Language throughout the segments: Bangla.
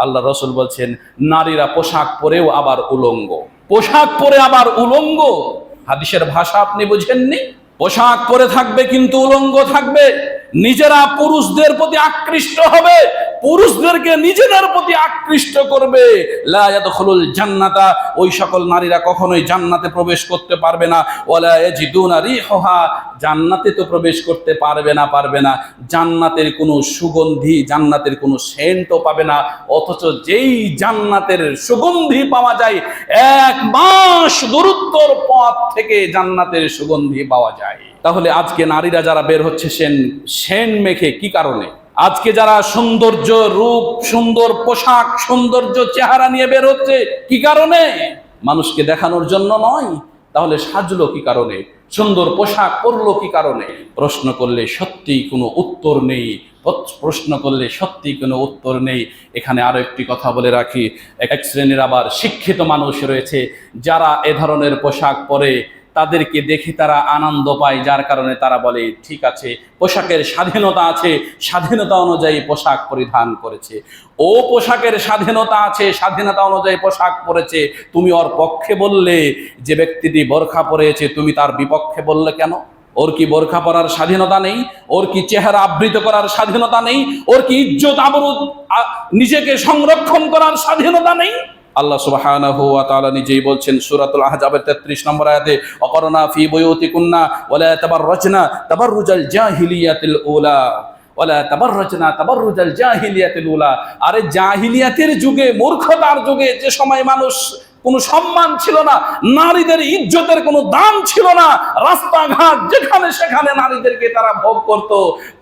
আল্লাহ রসুল বলছেন, নারীরা পোশাক পরেও আবার উলঙ্গ। পোশাক পরে আবার উলঙ্গ? হাদিসের ভাষা আপনি বুঝেননি? পোশাক পরে থাকবে কিন্তু উলঙ্গ থাকবে। নিজেরা পুরুষদের প্রতি আকৃষ্ট হবে। পুরুষদেরকে নিজেদের প্রতি আকৃষ্ট করবে। জান্নাতা, ওই সকল নারীরা কখনোই জান্নাতে প্রবেশ করতে পারবে না। জান্নাতে তো প্রবেশ করতে পারবে না পারবে না। জান্নাতের কোনো সুগন্ধি, জান্নাতের কোনো সেন্টও পাবে না। অথচ যেই জান্নাতের সুগন্ধি পাওয়া যায়, এক মাস দূরত্বর পথ থেকে জান্নাতের সুগন্ধি পাওয়া যায়। তাহলে আজকে নারীরা যারা বের হচ্ছে, সেন সেন মেখে কি কারণে? আজকে যারা সৌন্দর্য রূপ, সুন্দর পোশাক, সৌন্দর্য চেহারা নিয়ে বের হচ্ছে, কি কারণে? মানুষকে দেখানোর জন্য নয়, তাহলে সাজলো কি কারণে? সুন্দর পোশাক পরলো কি কারণে? প্রশ্ন করলে সত্যি কোনো উত্তর নেই প্রশ্ন করলে সত্যি কোনো উত্তর নেই। এখানে আরও একটি কথা বলে রাখি, এক শ্রেণির আবার শিক্ষিত মানুষ রয়েছে, যারা এ ধরনের পোশাক পরে তাদেরকে দেখে তারা আনন্দ পায়, যার কারণে তারা বলে, ঠিক আছে, পোশাকের স্বাধীনতা আছে, স্বাধীনতা অনুযায়ী পোশাক পরিধান করেছে। ও পোশাকের স্বাধীনতা আছে, স্বাধীনতা অনুযায়ী পোশাক পরেছে, তুমি ওর পক্ষে বললে যে ব্যক্তিটি বোরখা পরেছে, তুমি তার বিপক্ষে বললে কেন? ওর কি বোরখা পরার স্বাধীনতা নেই? ওর কি চেহারা আবৃত করার স্বাধীনতা নেই? ওর কি ইজ্জত আবরুদ নিজেকে সংরক্ষণ করার স্বাধীনতা নেই? আল্লাহ সুবহানাহু ওয়া তাআলা নিজেই বলছেন সূরাতুল আহজাবের 33 নম্বর আয়াতে, অকরনা ফি বুয়ুতিকুন্না ওয়ালা তাবাররাজনা তাবাররুজাল জাহিলিয়াতিল উলা ওয়ালা তাবাররাজনা তাবাররুজাল জাহিলিয়াতিল উলা। আরে জাহিলিয়াতের যুগে, মূর্খতার যুগে যে সময় মানুষ কোনো সম্মান ছিল না, নারীদের ইজ্জতের কোনো দাম ছিল না, রাস্তাঘাট যেখানে সেখানে নারীদেরকে তারা ভোগ করত।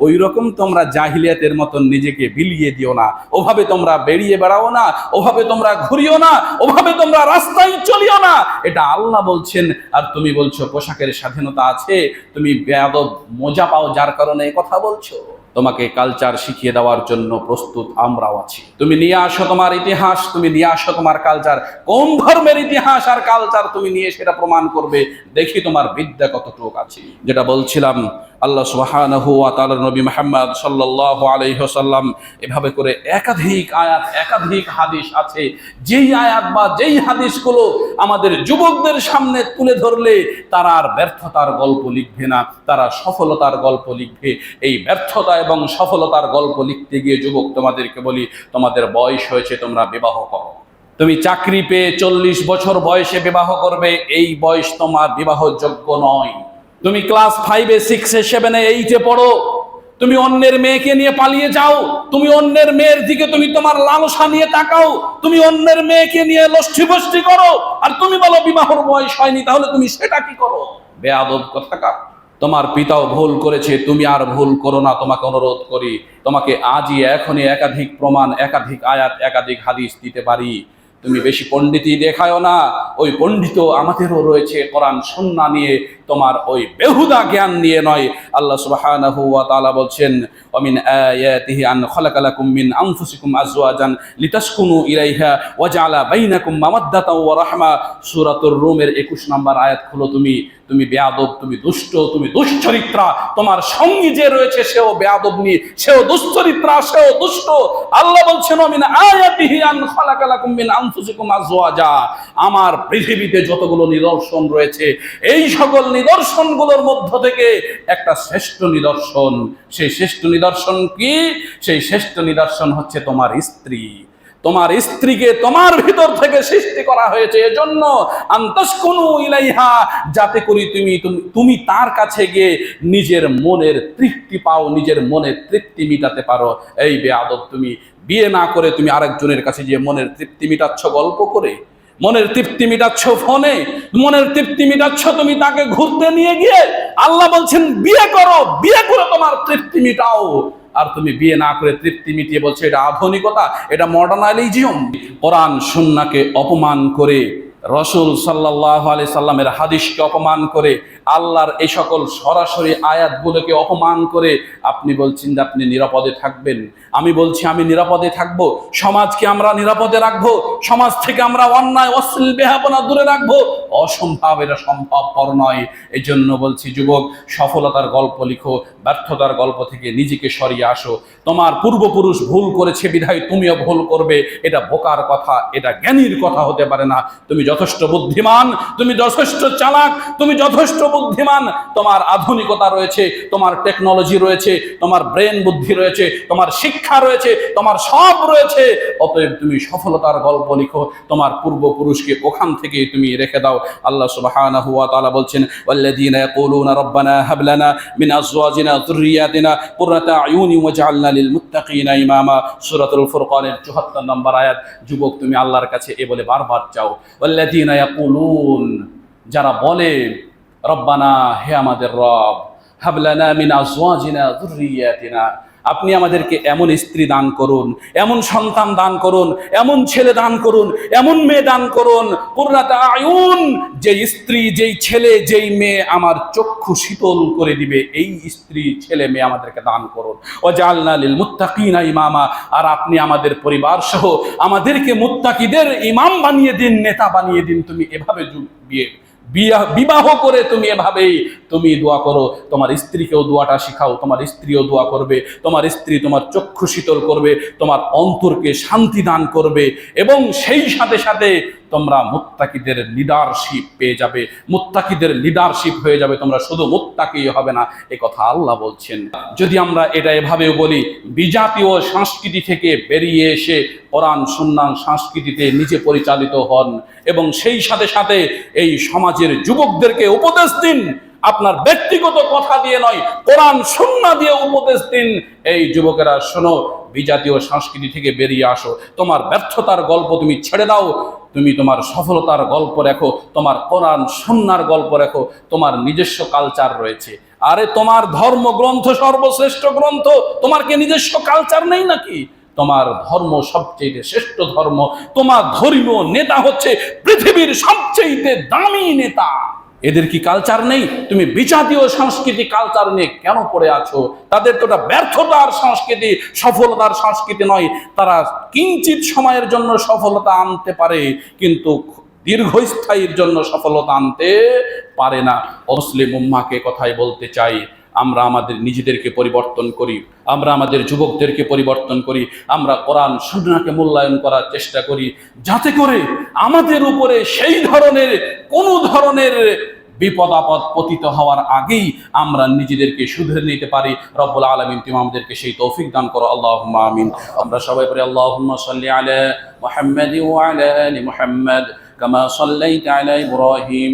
ওই রকম তোমরা জাহিলিয়াতের মতন নিজেকে বিলিয়ে দিও না। ওভাবে তোমরা বেরিয়ে বেড়াও না, ওভাবে তোমরা ঘুরিও না, ওভাবে তোমরা রাস্তায় চলিও না। এটা আল্লাহ বলছেন, আর তুমি বলছো পোশাকের স্বাধীনতা আছে, তুমি বেয়াদব মজা পাও যার কারণে কথা বলছো। তোমাকে কালচার শিখিয়ে দেওয়ার জন্য প্রস্তুত আমরাও আছি। তুমি নিয়ে আসো তোমার ইতিহাস, তুমি নিয়ে আসো তোমার কালচার কোন ধর্মের ইতিহাস আর কালচার তুমি নিয়ে সেটা প্রমাণ করবে? দেখি তোমার বিদ্যা কতটুক আছে। যেটা বলছিলাম, আল্লাহ সুবহানাহু ওয়া তাআলার নবী মুহাম্মদ সাল্লাল্লাহু আলাইহি এভাবে করে একাধিক আয়াত, একাধিক হাদিস আছে। যেই আয়াত বা যেই হাদিসগুলো আমাদের যুবকদের সামনে তুলে ধরলে, তারা আর ব্যর্থতার গল্প লিখবে না, তারা সফলতার গল্প লিখবে। এই ব্যর্থতা এবং সফলতার গল্প লিখতে গিয়ে যুবক, তোমাদেরকে বলি, তোমাদের বয়স হয়েছে, তোমরা বিবাহ করো। তুমি চাকরি পেয়ে চল্লিশ বছর বয়সে বিবাহ করবে, এই বয়স তোমার বিবাহযোগ্য নয়। তুমি ক্লাস ফাইভে, সিক্সে, সেভেনে, এইটে পড়ো। তুমি অন্যের মেয়েকে নিয়ে পালিয়ে যাও। তুমি অন্যের মেয়ের দিকে তুমি তোমার লালসা নিয়ে তাকাও। তুমি অন্যের মেয়েকে নিয়ে বষ্টি করো। আর তুমি বলো, বিবাহর বয়স হয়নি, তাহলে তুমি সেটা কি করো? বেয়াদব কথাকার। তোমার পিতাও ভুল করেছে, তুমি আর ভুল করো না, তোমাকে অনুরোধ করি। তোমাকে আজই এখনই একাধিক প্রমাণ, একাধিক আয়াত, একাধিক হাদিস দিতে পারি। তুমি বেশি পণ্ডিতই দেখায়ও না, ওই পণ্ডিত আমাদেরও রয়েছে কোরআন, সন্না নিয়ে তোমার ওই বেহুদা জ্ঞান নিয়ে নয়। আল্লাহ সুবহানাহু ওয়া তাআলা বলছেন আয়াতিহি আন খালাকালাকুম মিন আনফুসিকুম আজওয়াজান লিতাসকুনু ইলাইহা ওয়া জাআলা বাইনাকুম ওয়া রাহমা। সূরাতুর রুমের 21 নম্বর আয়াত খুলো তুমি। তুমি বেয়াদব, তুমি দুষ্ট, তুমি দুশ্চরিত্রা। তোমার সঙ্গী যে রয়েছে, সেও বেয়াদব নি, সেও দুশ্চরিত্রা, সেও দুষ্ট। আল্লাহ বলছেন মিন আয়াতিহি আন খালাকালাকুম মিন আনফুসিকুম আজওয়াজা। আমার পৃথিবীতে যতগুলো নিদর্শন রয়েছে, এই সকল নিদর্শনগুলোর মধ্য থেকে একটা শ্রেষ্ঠ নিদর্শন। সেই শ্রেষ্ঠ নিদর্শন কি? সেই শ্রেষ্ঠ নিদর্শন হচ্ছে তোমার স্ত্রী। তোমার স্ত্রীকে তোমার ভিতর থেকে সৃষ্টি করা হয়েছে এজন্য আন্তস্কুনু ইলাইহা, যাতে করি তুমি তুমি- তার কাছে গিয়ে নিজের মনের তৃপ্তি পাও, নিজের মনের তৃপ্তি মিটাতে পারো। এই বেয়াদব তুমি। বিয়ে না করে তুমি আরেকজনের কাছে গিয়ে মনের তৃপ্তি মিটাচ্ছ গল্প করে। মনের তৃপ্তি মিটাচ্ছ ফোনে, মনের তৃপ্তি মিটাচ্ছ তুমি তাকে ঘুরতে নিয়ে গিয়ে। আল্লাহ বলছেন, বিয়ে করো বিয়ে করো তোমার তৃপ্তি মিটাও। আর তুমি বিয়ে না করে তৃপ্তি মিটিয়ে বলছো, এটা আধুনিকতা, এটা মডার্নালিজিয়ম কোরআন সুন্নাকে অপমান করে, রসুল সাল্লাহ আলি সাল্লামের হাদিসকে অপমান করে আল্লাহর এই সকল সরাসরি আয়াতগুলোকে অপমান করে আপনি বলছেন যে আপনি নিরাপদে থাকবেন। আমি বলছি আমি নিরাপদে থাকব। সমাজকে আমরা নিরাপদে রাখব। সমাজ থেকে আমরা অন্যায়, অশ্লীল বেহাপনা দূরে রাখব। অসম্ভব, এটা সম্ভবপর নয়। এই জন্য বলছি, যুবক, সফলতার গল্প লিখো, ব্যর্থতার গল্প থেকে নিজেকে সরিয়ে আসো। তোমার পূর্বপুরুষ ভুল করেছে বিধায় তুমিও ভুল করবে। এটা বোকার কথা, এটা জ্ঞানীর কথা হতে পারে না। তুমি যথেষ্ট বুদ্ধিমান, তুমি যথেষ্ট চালাক, তুমি যথেষ্ট বুদ্ধিমান, তোমার আধুনিকতা রয়েছে, তোমার টেকনোলজি রয়েছে, তোমার ব্রেন বুদ্ধি রয়েছে, তোমার শিক্ষা রয়েছে, তোমার সব রয়েছে। অতএব তুমি সফলতার গল্প লিখো, তোমার পূর্বপুরুষকে ওখান থেকে তুমি রেখে দাও। আল্লাহ সুবহানাহু ওয়া তাআলা বলছেন, ওয়াল্লাযীনা ইয়াকুলুনা রাব্বানা হাব লানা মিন আজওয়াজিনা যুররিয়াতিনা কুররাতা আয়ুনি ওয়াজআলনা লিল মুত্তাকিনা ইমামা। সূরাতুল ফুরকানের 74 নম্বর আয়াত, যুবক, তুমি আল্লাহর কাছে এ বলে বারবার চাও ওয়াল্লাযীনা ইয়াকুলুন, যারা বলে রব্বানা হে আমাদের রব হাবলানা মিন আপনি আমাদেরকে এমন স্ত্রী দান করুন, এমন সন্তান দান করুন, এমন ছেলে দান করুন, এমন মেয়ে দান করুন। আয়ুন যে স্ত্রী, যেই ছেলে, যেই মেয়ে আমার চক্ষু শীতল করে দিবে, এই স্ত্রী, ছেলে, মেয়ে আমাদেরকে দান করুন। ও জালনা লিল মুত্তাকিনা ইমামা, আর আপনি আমাদের পরিবার সহ আমাদেরকে মুত্তাকিদের ইমাম বানিয়ে দিন, নেতা বানিয়ে দিন, তুমি এভাবে বিয়া- বিবাহ করে তুমি এভাবেই তুমি দোয়া করো। তোমার স্ত্রীকেও দোয়াটা শিখাও, তোমার স্ত্রীও দোয়া করবে, তোমার স্ত্রী তোমার চক্ষু শীতল করবে, তোমার অন্তরকে শান্তি দান করবে এবং সেই সাথে সাথে তোমরা মুত্তাকিদের লিডারশিপ পেয়ে যাবে, মুত্তাকিদের লিডারশিপ হয়ে যাবে, তোমরা শুধু মুত্তাকি হবে না, এ কথা আল্লাহ বলছেন। যদি আমরা এটা এভাবেও বলি, বিজাতীয় সংস্কৃতি থেকে বেরিয়ে এসে কোরআন সুন্নান সংস্কৃতিতে নিজে পরিচালিত হন এবং সেই সাথে সাথে এই সমাজের যুবকদেরকে উপদেশ দিন আপনার ব্যক্তিগত কথা দিয়ে নয়, কোরআন সুন্না দিয়ে উপদেশ দিন। এই যুবকেরা, শোনো, বিজাতীয় সংস্কৃতি থেকে বেরিয়ে আসো। তোমার ব্যর্থতার গল্প তুমি ছেড়ে দাও। তুমি তোমার সফলতার গল্প রেখো, তোমার কোরআন সন্ন্যার গল্প রেখো, তোমার নিজস্ব কালচার রয়েছে। আরে, তোমার ধর্মগ্রন্থ সর্বশ্রেষ্ঠ গ্রন্থ, তোমার কি নিজস্ব কালচার নেই নাকি? তোমার ধর্ম সবচেয়ে শ্রেষ্ঠ ধর্ম, তোমার ধর্মীয় নেতা হচ্ছে পৃথিবীর সবচেয়ে দামি নেতা। এদের কি কালচার নেই? তুমি বিজাতীয় সংস্কৃতি কালচার নিয়ে কেন পড়ে আছো? তাদের তো ওটা ব্যর্থতার সংস্কৃতি, সফলতার সংস্কৃতি নয়। তারা কিঞ্চিত সময়ের জন্য সফলতা আনতে পারে, কিন্তু দীর্ঘস্থায়ীর জন্য সফলতা আনতে পারে না। মুসলিম উম্মাকে কথাই বলতে চাই আমরা আমাদের নিজেদেরকে পরিবর্তন করি আমরা আমাদের যুবকদেরকে পরিবর্তন করি আমরা কোরআন সুন্নাহকে মূল্যায়ন করার চেষ্টা করি যাতে করে আমাদের উপরে সেই ধরনের কোনো ধরনের বিপদ আপদ পতিত হওয়ার আগেই আমরা নিজেদেরকে শুধরে নিতে পারি রব্বুল আলমিন তুমি আমাদেরকে সেই তৌফিক দান করো আল্লাহ আমিন আমরা সবাই পরে আল্লাহ সাল্লি আলা মুহাম্মাদ ওয়ালা আলি মুহাম্মাদ كما صليت على إبراهيم